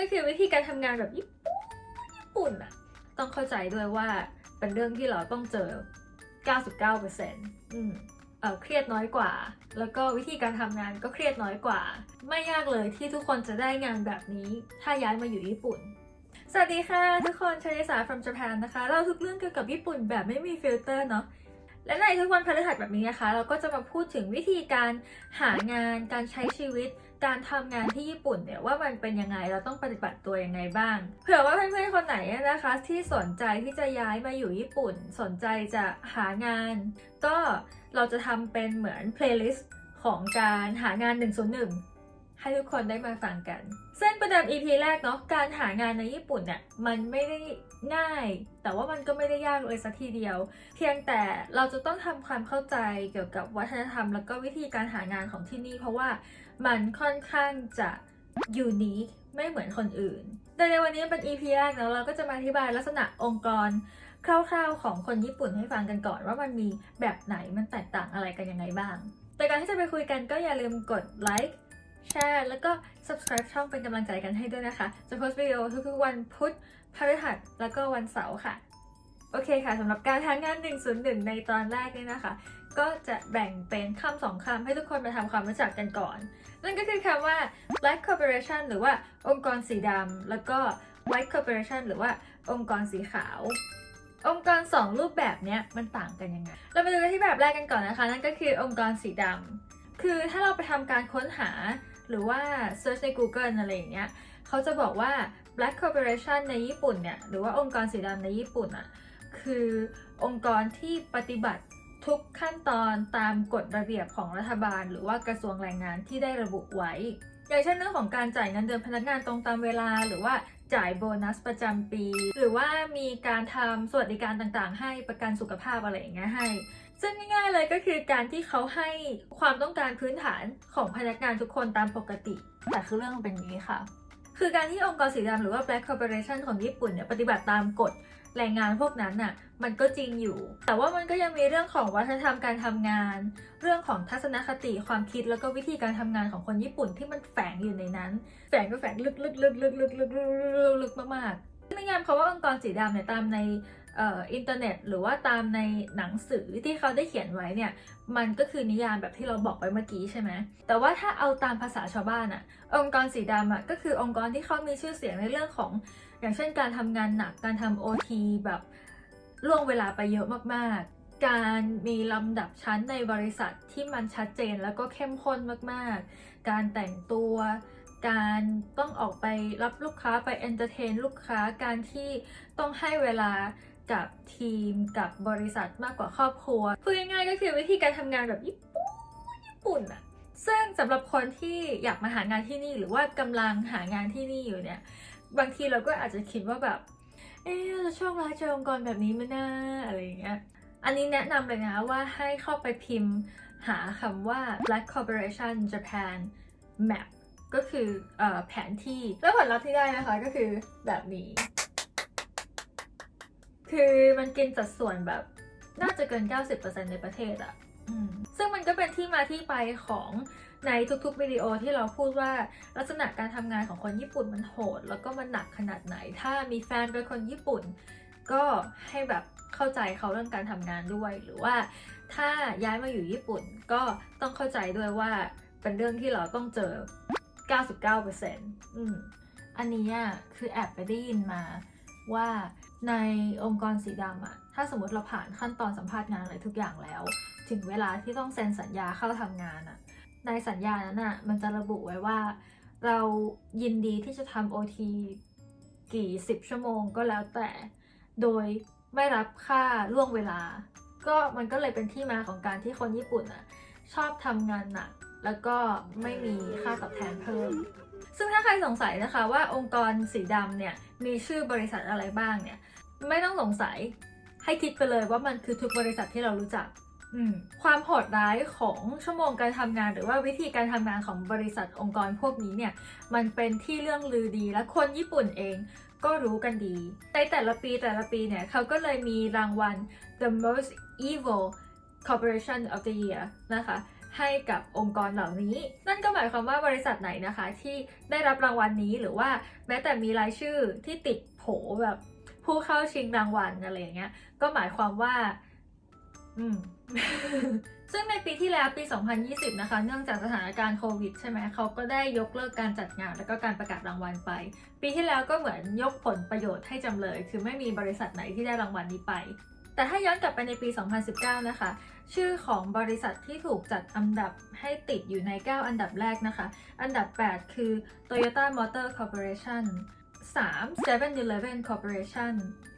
ายๆก็คือวิธีการทำงานแบบญี่ปุ่นญี่ปุ่นอะต้องเข้าใจด้วยว่าเป็นเรื่องที่เราต้องเจอ 99%อืมเออเครียดน้อยกว่า แล้วก็วิธีการทำงานก็เครียดน้อยกว่า ไม่ยากเลยที่ทุกคนจะได้งานแบบนี้ ถ้าย้ายมาอยู่ญี่ปุ่น สวัสดีค่ะ ทุกคนชลิสา from Japan นะคะเราทุกเรื่องเกี่ยวกับญี่ปุ่นแบบไม่มีฟิลเตอร์เนาะและในทุกวันพฤหัสแบบนี้นะคะ เราก็จะมาพูดถึงวิธีการหางานการใช้ชีวิต การทำงานที่ญี่ปุ่นเนี่ยว่ามันเป็นยังไงเราต้องปฏิบัติตัวยังไงบ้าง เผื่อว่าเพื่อนๆคนไหนนะคะ ที่สนใจที่จะย้ายมาอยู่ญี่ปุ่น สนใจจะหางาน ก็เราจะทำเป็นเหมือนเพลย์ลิสต์ของการหางาน 101ให้ทุกคนได้มาฟังกันซึ่งประเดิม EP แรกเนาะ การหางานในญี่ปุ่นเนี่ยมันไม่ได้ง่าย แต่ว่ามันก็ไม่ได้ยากเลยสักทีเดียว เพียงแต่เราจะต้องทำความเข้าใจเกี่ยวกับวัฒนธรรม แล้วก็วิธีการหางานของที่นี่ เพราะว่า มันค่อนข้างจะยูนิคไม่เหมือนคนอื่น แต่ในวันนี้เป็น EP แรกแล้วเราก็จะมาอธิบายลักษณะองค์กรคร่าวๆของคนญี่ปุ่นให้ฟังกันก่อน ว่ามันมีแบบไหนมันแตกต่างอะไรกันยังไงบ้าง แต่การที่จะไปคุยกันก็อย่าลืมกดไลค์แชร์แล้วก็ subscribe ช่องเป็นกำลังใจกันให้ด้วยนะคะ จะโพสต์วิดีโอทุกๆวันพุธพฤหัสแล้วก็วันเสาร์ค่ะ โอเคค่ะสำหรับการทางงาน 101 ในตอนแรกนี่นะคะ ก็จะแบ่งเป็นคำสองคำให้ทุกคนมาทำความรู้จักกันก่อน นั่นก็คือคำว่า Black Corporation หรือว่าองค์กรสีดำแล้วก็ White Corporation หรือว่าองค์กรสีขาว องค์กรสองรูปแบบเนี้ยมันต่างกันยังไง เรามาดูกันที่แบบแรกกันก่อนนะคะ นั่นก็คือองค์กรสีดำคือถ้าเราไปทำการค้นหาหรือว่า search ใน Google อะไรอย่างเงี้ยเขาจะบอกว่า Black Corporation ในญี่ปุ่นเนี่ย หรือว่าองค์กรสีดำในญี่ปุ่นอะ คือองค์กรที่ปฏิบัติ ทุกขั้นตอนตามกฎระเบียบของรัฐบาล หรือว่ากระทรวงแรงงานที่ได้ระบุไว้ อย่างเช่นเรื่องของการจ่ายเงินเดือนพนักงานตรงตามเวลา หรือว่าจ่ายโบนัสประจำปี หรือว่ามีการทำสวัสดิการต่างๆ ให้ประกันสุขภาพอะไรอย่างเงี้ยให้ ซึ่งง่ายๆเลยก็คือการที่เขาให้ความต้องการพื้นฐานของพนักงานทุกคนตามปกติ แต่คือเรื่องเป็นนี้ค่ะ คือการที่องค์กรสีดำหรือว่า Black Corporation ของญี่ปุ่นเนี่ยปฏิบัติตามกฎแรงงานพวกนั้นน่ะมันก็จริงอยู่ แต่ว่ามันก็ยังมีเรื่องของวัฒนธรรมการทำงาน เรื่องของทัศนคติความคิดแล้วก็วิธีการทำงานของคนญี่ปุ่นที่มันแฝงอยู่ในนั้น แฝงก็แฝงลึกๆลึกๆลึกๆลึกๆๆๆมากๆ นิยามคำว่าองค์กรสีดำเนี่ยตามในอินเทอร์เน็ต หรือว่าตามในหนังสือที่เขาได้เขียนไว้เนี่ยมันก็คือนิยามแบบที่เราบอกไปเมื่อกี้ใช่ไหมแต่ว่าถ้าเอาตามภาษาชาวบ้านอะองค์กรสีดำอะก็คือองค์กรที่เขามีชื่อเสียงในเรื่องของ อย่างเช่นการทำงานหนักการทำโอทีแบบล่วงเวลาไปเยอะมากๆ การมีลำดับชั้นในบริษัทที่มันชัดเจนแล้วก็เข้มข้นมากๆ การแต่งตัว การต้องออกไปรับลูกค้าไปเอนเตอร์เทนลูกค้าการที่ต้องให้เวลากับทีมกับบริษัทมากกว่าครอบครัวพูดง่ายๆก็คือวิธีการทำงานแบบญี่ปุ่นญี่ปุ่นอะซึ่งสำหรับคนที่อยากมาหางานที่นี่หรือว่ากำลังหางานที่นี่อยู่เนี่ย บางทีเราก็อาจจะคิดว่าแบบ เอ๊ะจะโชคร้ายเจอองค์กรแบบนี้ไหมนะอะไรอย่างเงี้ยอันนี้แนะนำเลยนะว่าให้เข้าไปพิมพ์หาคำว่า Black Corporation Japan Map ก็คือเออแผนที่แล้วผลลัพธ์ที่ได้นะคะก็คือแบบนี้ คือมันกินสัดส่วนแบบน่าจะเกิน 90%ในประเทศอะอืมซึ่งมันก็เป็นที่มาที่ไปของในทุกๆวิดีโอที่เราพูดว่าลักษณะการทำงานของคนญี่ปุ่นมันโหด แล้วก็มันหนักขนาดไหน ถ้ามีแฟนเป็นคนญี่ปุ่น ก็ให้แบบเข้าใจเขาเรื่องการทำงานด้วย หรือว่าถ้าย้ายมาอยู่ญี่ปุ่นก็ต้องเข้าใจด้วยว่าเป็นเรื่องที่เราต้องเจอ 99%อืมอันนี้อะคือแอบไปได้ยินมาว่าในองค์กรสีดำอะถ้าสมมติเราผ่านขั้นตอนสัมภาษณ์งานอะไรทุกอย่างแล้ว ถึงเวลาที่ต้องเซ็นสัญญาเข้าทำงานอะในสัญญานั้นอะมันจะระบุไว้ว่า เรายินดีที่จะทำ OT กี่สิบชั่วโมงก็แล้วแต่ โดยไม่รับค่าล่วงเวลา ก็มันก็เลยเป็นที่มาของการที่คนญี่ปุ่นอะชอบทำงานหนัก แล้วก็ไม่มีค่าตอบแทนเพิ่ม ซึ่งถ้าใครสงสัยนะคะว่าองค์กรสีดำเนี่ยมีชื่อบริษัทอะไรบ้างเนี่ยไม่ต้องสงสัยให้คิดไปเลยว่ามันคือทุกบริษัทที่เรารู้จักความโหดร้ายของชั่วโมงการทำงาน หรือว่าวิธีการทำงานของบริษัทองค์กรพวกนี้เนี่ยมันเป็นที่เรื่องลือดีและคนญี่ปุ่นเองก็รู้กันดี ในแต่ละปีแต่ละปีเนี่ยเขาก็เลยมีรางวัล the most evil corporation of the year นะคะ ให้กับองค์กรเหล่านี้ นั่นก็หมายความว่าบริษัทไหนนะคะที่ได้รับรางวัลนี้หรือว่าแม้แต่มีรายชื่อที่ติดโผแบบผู้เข้าชิงรางวัลอะไรอย่างเงี้ยก็หมายความว่า อืม ซึ่งในปีที่แล้วปี 2020 นะคะ เนื่องจากสถานการณ์โควิดใช่ไหมเขาก็ได้ยกเลิกการจัดงานแล้วก็การประกาศรางวัลไป ปีที่แล้วก็เหมือนยกผลประโยชน์ให้จำเลย คือไม่มีบริษัทไหนที่ได้รางวัลนี้ไป แต่ถ้าย้อนกลับไปในปี 2019 นะคะ ชื่อของบริษัทที่ถูกจัดอันดับให้ติดอยู่ใน 9 อันดับแรกนะคะ อันดับ 8 คือ Toyota Motor Corporation 3 7-Eleven Corporation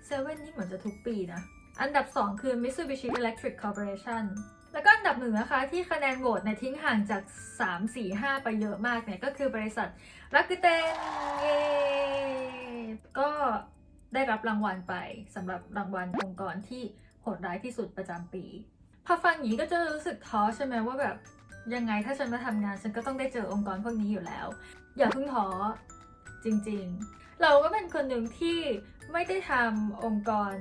7 นี่เหมือนจะทุกปีนะ อันดับ 2 คือ Mitsubishi Electric Corporation แล้วก็อันดับหนึ่งนะคะ ที่คะแนนโหวตในทิ้งห่างจาก 3 4 5 ไปเยอะมากเนี่ย ก็คือบริษัทรักเตนเย้ก็ ได้รับรางวัลไปสำหรับรางวัลองค์กรที่โหดร้ายที่สุดประจำปีพอฟังอย่างนี้ก็จะรู้สึกท้อใช่ไหมว่าแบบยังไงถ้าฉันมาทำงานฉันก็ต้องได้เจอองค์กรพวกนี้อยู่แล้ว อย่าเพิ่งท้อจริงๆ เราก็เป็นคนหนึ่งที่ไม่ได้ทำองค์กร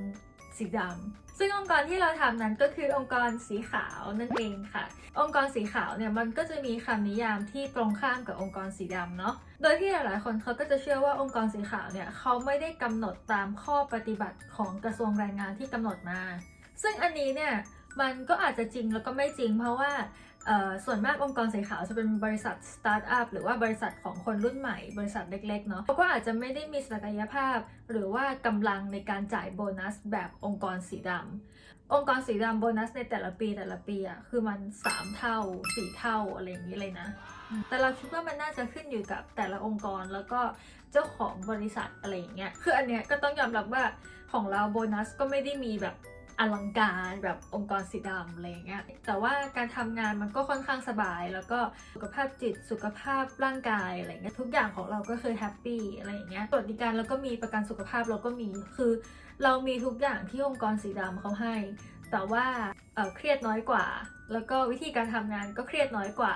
สีดำซึ่งองค์กรที่เราทำนั้นก็คือองค์กรสีขาวนั่นเองค่ะ องค์กรสีขาวเนี่ยมันก็จะมีคำนิยามที่ตรงข้ามกับองค์กรสีดำเนาะ โดยที่หลายๆคนเขาก็จะเชื่อว่าองค์กรสีขาวเนี่ยเขาไม่ได้กำหนดตามข้อปฏิบัติของกระทรวงแรงงานที่กำหนดมา ซึ่งอันนี้เนี่ยมันก็อาจจะจริงแล้วก็ไม่จริงเพราะว่า ส่วนมากองค์กรสีขาวจะเป็นบริษัทสตาร์ทอัพหรือว่าบริษัทของคนรุ่นใหม่ บริษัทเล็กๆเนาะเขาก็อาจจะไม่ได้มีศักยภาพ หรือว่ากำลังในการจ่ายโบนัสแบบองค์กรสีดำองค์กรสีดำโบนัสในแต่ละปีแต่ละปีอะคือมัน 3 เท่า 4 เท่าอะไรอย่างนี้เลยนะ แต่เราคิดว่ามันน่าจะขึ้นอยู่กับแต่ละองค์กรแล้วก็เจ้าของบริษัทอะไรอย่างเงี้ยคืออันเนี้ยก็ต้องยอมรับว่าของเราโบนัสก็ไม่ได้มีแบบ อลังการแบบองค์กรสีดำอะไรเงี้ยแต่ว่าการทำงานมันก็ค่อนข้างสบาย แล้วก็สุขภาพจิตสุขภาพร่างกายอะไรเงี้ยทุกอย่างของเราก็คือแฮปปี้อะไรอย่างเงี้ยสวัสดิการแล้วก็มีประกันสุขภาพเราก็มีคือ เรามีทุกอย่างที่องค์กรสีดำเขาให้ แต่ว่าเเครียดน้อยกว่า แล้วก็วิธีการทำงานก็เครียดน้อยกว่า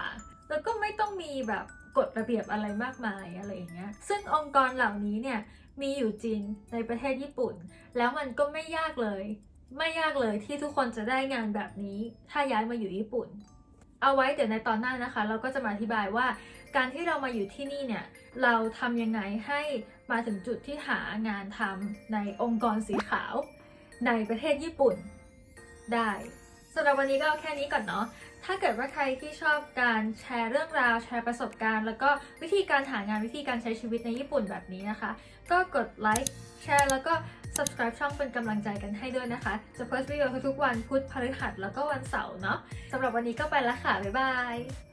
แล้วก็ไม่ต้องมีแบบกฎระเบียบอะไรมากมายอะไรอย่างเงี้ย ซึ่งองค์กรเหล่านี้เนี่ยมีอยู่จริงในประเทศญี่ปุ่น แล้วมันก็ไม่ยากเลย ไม่ยากเลยที่ทุกคนจะได้งานแบบนี้ ถ้าย้ายมาอยู่ญี่ปุ่น เอาไว้เดี๋ยวในตอนหน้านะคะ เราก็จะมาอธิบายว่า การที่เรามาอยู่ที่นี่เนี่ย เราทำยังไงให้มาถึงจุดที่หางานทำในองค์กรสีขาว ในประเทศญี่ปุ่นได้สำหรับวันนี้ก็เอาแค่นี้ก่อนเนาะ ถ้าเกิดว่าใครที่ชอบการแชร์เรื่องราว แชร์ประสบการณ์ แล้วก็วิธีการหางานวิธีการใช้ชีวิตในญี่ปุ่นแบบนี้นะคะ ก็กดไลค์แชร์แล้วก็ subscribe ช่องเป็นกำลังใจกันให้ด้วยนะคะ จะโพสต์วิดีโอทุกๆวันพุธพฤหัสแล้วก็วันเสาร์เนาะสำหรับวันนี้ก็ไปละค่ะ บ๊ายบาย